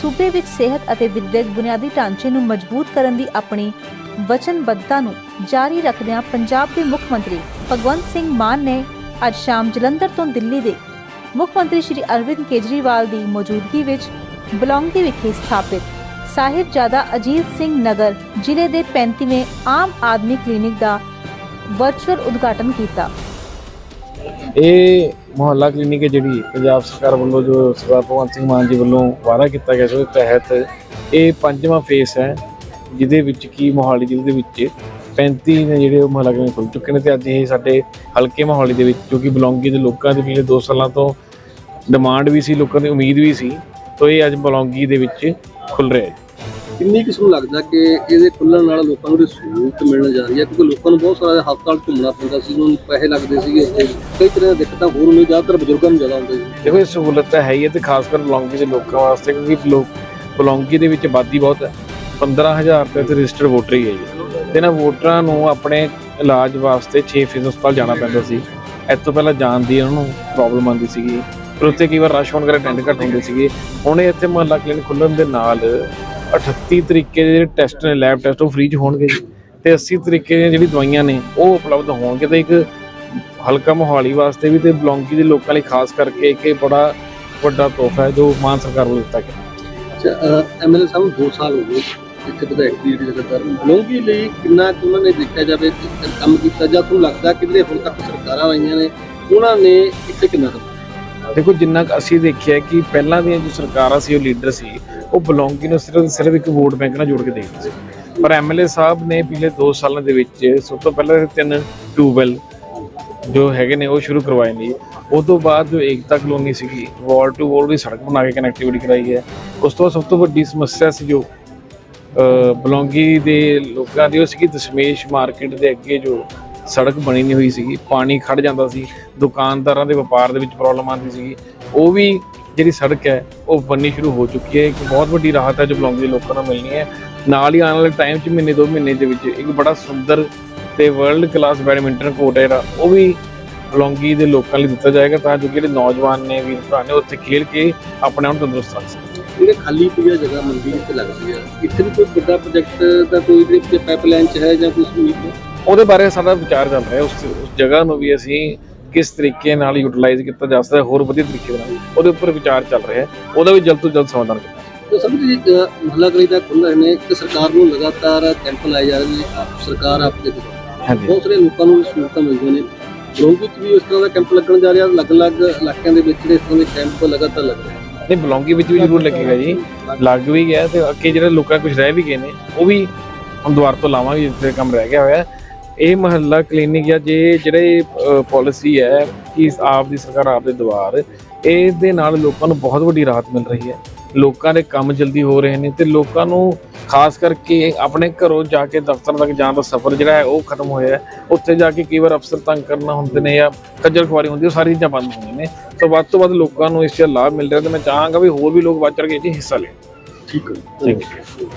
ਸੂਬੇ ਵਿੱਚ ਸਿਹਤ ਅਤੇ ਵਿਦਿਅਕ ਬੁਨਿਆਦੀ ਢਾਂਚੇ ਨੂੰ ਮਜ਼ਬੂਤ ਕਰਨ ਦੀ ਆਪਣੀ ਵਚਨਬੱਧਤਾ ਨੂੰ ਜਾਰੀ ਰੱਖਦਿਆਂ ਪੰਜਾਬ ਦੇ ਮੁੱਖ ਮੰਤਰੀ ਭਗਵੰਤ ਸਿੰਘ ਮਾਨ ਨੇ ਅੱਜ ਸ਼ਾਮ ਜਲੰਧਰ ਤੋਂ ਦਿੱਲੀ ਦੇ ਮੁੱਖ ਮੰਤਰੀ ਸ਼੍ਰੀ ਅਰਵਿੰਦ ਕੇਜਰੀਵਾਲ ਦੀ ਮੌਜੂਦਗੀ ਵਿੱਚ ਬਲੌਂਗੀ ਵਿਖੇ ਸਥਾਪਿਤ ਸਾਹਿਬਜ਼ਾਦਾ ਅਜੀਤ ਸਿੰਘ ਨਗਰ ਜ਼ਿਲ੍ਹੇ ਦੇ 35ਵੇਂ ਆਮ ਆਦਮੀ ਕਲੀਨਿਕ ਦਾ ਵਰਚੁਅਲ ਉਦਘਾਟਨ ਕੀਤਾ। ਇਹ ਮੁਹੱਲਾ ਕਲੀਨਿਕ ਹੈ ਜਿਹੜੀ ਪੰਜਾਬ ਸਰਕਾਰ ਵੱਲੋਂ ਜੋ ਸਰਦਾਰ ਭਗਵੰਤ ਸਿੰਘ ਮਾਨ ਜੀ ਵੱਲੋਂ ਵਾਅਦਾ ਕੀਤਾ ਗਿਆ ਸੀ ਉਹਦੇ ਤਹਿਤ ਇਹ ਪੰਜਵਾਂ ਫੇਸ ਹੈ, ਜਿਹਦੇ ਵਿੱਚ ਕੀ ਮੋਹਾਲੀ ਜ਼ਿਲ੍ਹੇ ਦੇ ਵਿੱਚ 35 ਨੇ ਜਿਹੜੇ ਉਹ ਮੁਹੱਲਾ ਕਲੀਨਿਕ ਖੁੱਲ ਚੁੱਕੇ ਨੇ ਤੇ ਅੱਜ ਇਹ ਸਾਡੇ ਹਲਕੇ ਮੋਹਾਲੀ ਦੇ ਵਿੱਚ ਜੋ ਕਿ ਬਲੌਂਗੀ ਦੇ ਲੋਕਾਂ ਦੇ ਪਿਛਲੇ 2 ਸਾਲਾਂ ਤੋਂ ਡਿਮਾਂਡ ਵੀ ਸੀ, ਲੋਕਾਂ ਦੀ ਉਮੀਦ ਵੀ ਸੀ, ਤੋਂ ਇਹ ਅੱਜ ਬਲੌਂਗੀ ਦੇ ਵਿੱਚ ਖੁੱਲ ਰਿਹਾ ਹੈ। ਕਿੰਨੀ ਕਿਸ ਨੂੰ ਲੱਗਦਾ ਕਿ ਇਹਦੇ ਖੁੱਲਣ ਨਾਲ ਲੋਕਾਂ ਨੂੰ ਸਹੂਲਤ ਮਿਲਣ ਜਾ ਰਹੀ ਹੈ? ਕਿਉਂਕਿ ਲੋਕਾਂ ਨੂੰ ਬਹੁਤ ਸਾਰਾ ਹਸਪਤਾਲ ਘੁੰਮਣਾ ਪੈਂਦਾ ਸੀ ਉਹਨਾਂ ਪੈਸੇ ਲੱਗਦੇ ਸੀਗੇ ਉੱਥੇ। ਕਈ ਤਰ੍ਹਾਂ ਦੀਆਂ ਦਿੱਕਤਾਂ ਹੋਰ ਹੁੰਦੀਆਂ, ਜ਼ਿਆਦਾਤਰ ਬਜ਼ੁਰਗਾਂ ਨੂੰ ਜ਼ਿਆਦਾ ਹੁੰਦੇ ਸੀ। ਦੇਖੋ, ਇਹ ਸਹੂਲਤ ਤਾਂ ਹੈ ਹੀ ਹੈ ਤੇ ਖਾਸ ਕਰ ਬਲੌਂਗੀ ਦੇ ਲੋਕਾਂ ਵਾਸਤੇ, ਕਿਉਂਕਿ ਲੋਕ ਬਲੌਂਗੀ ਦੇ ਵਿੱਚ ਆਬਾਦੀ ਬਹੁਤ ਹੈ। 15000 ਰੁਪਏ ਤੇ ਰਜਿਸਟਰਡ ਵੋਟਰ ਹੀ ਹੈ ਜੀ। ਤੇ ਨਾ ਵੋਟਰਾਂ ਨੂੰ ਆਪਣੇ ਇਲਾਜ ਵਾਸਤੇ 6 ਫੀਸ ਹਸਪਤਾਲ ਜਾਣਾ ਪੈਂਦਾ ਸੀ। ਇੱਥੋਂ ਪਹਿਲਾਂ ਜਾਣ ਦੀ ਉਹਨਾਂ ਨੂੰ ਪ੍ਰੋਬਲਮ ਆਉਂਦੀ ਸੀਗੀ। ਫਿਰ ਉੱਥੇ ਕਈ ਵਾਰ ਰਸ਼ ਹੋਣ ਕਰਕੇ ਅਟੈਂਡ ਘੱਟ ਹੁੰਦੇ ਸੀਗੇ। ਹੁਣ ਇਹ ਇੱਥੇ ਮੁਹੱਲਾ ਕਲੀਨਿਕ ਖੁੱਲਣ ਦੇ ਨਾਲ 38 ਤਰੀਕੇ ਦੇ ਜਿਹੜੇ ਟੈਸਟ ਨੇ ਲੈਬ ਟੈਸਟ ਉਹ ਫ੍ਰੀ ਚ ਹੋਣਗੇ ਜੀ। ਤੇ 80 ਤਰੀਕੇ ਦੀਆਂ ਜਿਹੜੀ ਦਵਾਈਆਂ ਨੇ, ਉਹ ਉਪਲਬਧ ਹੋਣਗੇ ਤੇ ਇੱਕ ਹਲਕਾ ਮੋਹਾਲੀ ਵਾਸਤੇ ਵੀ ਤੇ ਬਲੌਂਗੀ ਦੇ ਲੋਕਾਂ ਲਈ ਖਾਸ ਕਰਕੇ ਇੱਕ ਬੜਾ ਵੱਡਾ ਤੋਹਫਾ ਹੈ, ਜੋ ਮਾਨ ਸਰਕਾਰ ਵੱਲੋਂ ਦਿੱਤਾ ਗਿਆ। ਅੱਛਾ ਐਮਐਲਏ ਸਾਹਿਬ 2 ਸਾਲ ਹੋ ਗਏ ਇੱਥੇ ਵਿਧਾਇਕ ਦੀ ਜਿਹੜੀ ਲਗਾਤਾਰ ਬਲੌਂਗੀ ਲਈ, ਕਿੰਨਾ ਕੁ ਉਹਨਾਂ ਨੇ ਦੇਖਿਆ ਜਾਵੇ ਕੰਮ ਕੀਤਾ ਜਾਂ ਤੁਹਾਨੂੰ ਲੱਗਦਾ ਕਿ ਜਿਹੜੇ ਹੁਣ ਤੱਕ ਸਰਕਾਰਾਂ ਆਈਆਂ ਨੇ, ਉਹਨਾਂ ਨੇ ਇੱਥੇ ਕਿੰਨਾ ਦੇਖੋ, ਜਿੰਨਾ ਕੁ ਅਸੀਂ ਦੇਖਿਆ ਕਿ ਪਹਿਲਾਂ ਦੀਆਂ ਜੋ ਸਰਕਾਰਾਂ ਸੀ, ਉਹ ਲੀਡਰ ਸੀ, ਉਹ ਬਲੌਂਗੀ ਨੂੰ ਸਿਰਫ ਸਿਰਫ ਇੱਕ ਵੋਟ ਬੈਂਕ ਨਾਲ ਜੋੜ ਕੇ ਦੇਖਦੇ ਸੀ। ਪਰ ਐਮਐਲਏ ਸਾਹਿਬ ਨੇ ਪਿਛਲੇ 2 ਸਾਲਾਂ ਦੇ ਵਿੱਚ ਸਭ ਤੋਂ ਪਹਿਲਾਂ ਤਿੰਨ ਟਿਊਬਵੈਲ ਜੋ ਹੈਗੇ ਨੇ, ਉਹ ਸ਼ੁਰੂ ਕਰਵਾਏ ਨੇ। ਉਸ ਤੋਂ ਬਾਅਦ ਜੋ ਏਕਤਾ ਕਲੋਨੀ ਸੀਗੀ, ਵਾਲ ਟੂ ਵਾਲ ਦੀ ਸੜਕ ਬਣਾ ਕੇ ਕਨੈਕਟੀਵਿਟੀ ਕਰਾਈ ਹੈ। ਉਸ ਤੋਂ ਬਾਅਦ ਸਭ ਤੋਂ ਵੱਡੀ ਸਮੱਸਿਆ ਸੀ ਜੋ ਬਲੌਂਗੀ ਦੇ ਲੋਕਾਂ ਦੀ, ਉਹ ਸੀਗੀ ਦਸ਼ਮੇਸ਼ ਮਾਰਕੀਟ ਦੇ ਅੱਗੇ ਜੋ ਸੜਕ ਬਣੀ ਨਹੀਂ ਹੋਈ ਸੀਗੀ, ਪਾਣੀ ਖੜ ਜਾਂਦਾ ਸੀ, ਦੁਕਾਨਦਾਰਾਂ ਦੇ ਵਪਾਰ ਦੇ ਵਿੱਚ ਪ੍ਰੋਬਲਮ ਆਉਂਦੀ ਸੀਗੀ। ਉਹ ਵੀ ਜਿਹੜੀ ਸੜਕ ਹੈ, ਉਹ ਬਣਨੀ ਸ਼ੁਰੂ ਹੋ ਚੁੱਕੀ ਹੈ। ਇੱਕ ਬਹੁਤ ਵੱਡੀ ਰਾਹਤ ਹੈ ਜੋ ਬਲੌਂਗੀ ਦੇ ਲੋਕਾਂ ਨੂੰ ਮਿਲਣੀ ਹੈ। ਨਾਲ ਹੀ ਆਉਣ ਵਾਲੇ ਟਾਈਮ 'ਚ ਮਹੀਨੇ, ਦੋ ਮਹੀਨੇ ਦੇ ਵਿੱਚ ਇੱਕ ਬੜਾ ਸੁੰਦਰ ਤੇ ਵਰਲਡ ਕਲਾਸ ਬੈਡਮਿੰਟਨ ਕੋਰਟ ਹੈ ਜਿਹੜਾ, ਉਹ ਵੀ ਬਲੌਂਗੀ ਦੇ ਲੋਕਾਂ ਲਈ ਦਿੱਤਾ ਜਾਏਗਾ ਤਾਂ ਜੋ ਜਿਹੜੇ ਨੌਜਵਾਨ ਨੇ, ਵੀਰ ਭਰਾ ਨੇ ਉੱਥੇ ਖੇਡ ਕੇ ਆਪਣੇ ਆਪ ਨੂੰ ਤੰਦਰੁਸਤ ਰੱਖ ਸਕਣ। ਜਿਹੜੇ ਖਾਲੀ ਪਈ ਜਗ੍ਹਾ ਮੰਡੀ ਤੇ ਲੱਗਦੀ ਹੈ ਇੱਥੇ ਵੀ ਕੋਈ ਵੱਡਾ ਪ੍ਰੋਜੈਕਟ ਦਾ ਕੋਈ ਜਿਹੜੇ ਪਾਈਪਲਾਈਨ ਚ ਹੈ ਜਾਂ ਕੁਝ ਉਮੀਦ ਹੈ ਉਹਦੇ ਬਾਰੇ ਸਾਡਾ ਵਿਚਾਰ ਚੱਲ ਰਿਹਾ ਉਸ ਉਸ ਜਗ੍ਹਾ ਨੂੰ ਵੀ ਅਸੀਂ ਕਿਸ ਤਰੀਕੇ ਨਾਲ ਯੂਟਿਲਾਈਜ਼ ਕੀਤਾ ਜਾ ਸਕਦਾ ਹੋਰ ਵਧੀਆ ਤਰੀਕੇ ਨਾਲ ਉਹਦੇ ਉੱਪਰ ਵਿਚਾਰ ਚੱਲ ਰਿਹਾ ਉਹਦਾ ਵੀ ਜਲਦ ਤੋਂ ਜਲਦ ਸਮਾਧਾਨ ਕੀਤਾ ਤਾਂ ਸਮਝ ਜੀ ਮਹੱਲਾ ਕਲੀ ਦਾ ਖੁੱਲ੍ਹ ਨੇ ਕਿ ਸਰਕਾਰ ਨੂੰ ਲਗਾਤਾਰ ਕੈਂਪ ਲਾਏ ਜਾ ਰਹੇ ਨੇ ਆਪ- ਸਰਕਾਰ ਆਪਦੇ ਤੋਂ ਹਾਂਜੀ। ਬਹੁਤ ਸਾਰੇ ਲੋਕਾਂ ਨੂੰ ਸਹੂਲਤਾਂ ਮਿਲਦੀਆਂ ਨੇ। ਬਲੌਂਗੀ ਵਿੱਚ ਵੀ ਇਸ ਤਰ੍ਹਾਂ ਦਾ ਕੈਂਪ ਲੱਗਣ ਜਾ ਰਿਹਾ ਅਲੱਗ-ਅਲੱਗ ਇਲਾਕਿਆਂ ਦੇ ਵਿੱਚ ਜਿਹੜੇ ਇਸ ਤਰ੍ਹਾਂ ਦੇ ਕੈਂਪ ਲਗਾਤਾਰ ਲੱਗ ਰਹੇ ਨੇ। ਨਹੀਂ ਬਲੌਂਗੀ ਵਿੱਚ ਵੀ ਜ਼ਰੂਰ ਲੱਗੇਗਾ ਜੀ। ਲੱਗ ਵੀ ਗਿਆ ਤੇ ਅੱਗੇ ਜਿਹੜੇ ਲੋਕਾਂ ਕੁਝ ਰਹਿ ਵੀ ਗਏ ਨੇ ਉਹ ਵੀ ਹੁਣ ਦੁਬਾਰਾ ਤੋਂ ਲਾਵਾਂਗੇ ਜਿੱਥੇ ਕੰਮ ਰਹਿ ਗਿਆ ਹੋਇਆ। ਇਹ ਮਹੱਲਾ ਕਲੀਨਿਕ ਜਾਂ ਜੇ ਜਿਹੜੇ ਪਾਲਿਸੀ ਹੈ ਕਿ ਆਪ ਦੀ ਸਰਕਾਰ ਆਪ ਦੇ ਦੁਆਰ ਇਹਦੇ ਨਾਲ ਲੋਕਾਂ ਨੂੰ ਬਹੁਤ ਵੱਡੀ ਰਾਹਤ ਮਿਲ ਰਹੀ ਹੈ। ਲੋਕਾਂ ਦੇ ਕੰਮ ਜਲਦੀ ਹੋ ਰਹੇ ਨੇ ਤੇ ਲੋਕਾਂ ਨੂੰ ਖਾਸ ਕਰਕੇ ਆਪਣੇ ਘਰੋਂ ਜਾ ਕੇ ਦਫ਼ਤਰ ਤੱਕ ਜਾਣ ਦਾ ਸਫ਼ਰ ਜਿਹੜਾ ਹੈ ਉਹ ਖਤਮ ਹੋਇਆ ਹੈ। ਉੱਥੇ ਜਾ ਕੇ ਕਈ ਵਾਰ ਅਫਸਰ ਤੰਗ ਕਰਨਾ ਹੁੰਦੇ ਨੇ ਜਾਂ ਖੱਜਲ ਖੁਆਰੀ ਹੁੰਦੀ ਹੈ, ਉਹ ਸਾਰੀ ਚੀਜ਼ਾਂ ਬੰਦ ਹੋਈਆਂ ਨੇ। ਸੋ ਵੱਧ ਤੋਂ ਵੱਧ ਲੋਕਾਂ ਨੂੰ ਇਸ ਦਾ ਲਾਭ ਮਿਲ ਰਿਹਾ ਤੇ ਮੈਂ ਚਾਹਾਂਗਾ ਵੀ ਹੋਰ ਵੀ ਲੋਕ ਵੱਧ ਚੜ੍ਹ ਕੇ ਇਹ ਹਿੱਸਾ ਲੈਣ। ਠੀਕ ਹੈ। Thank you.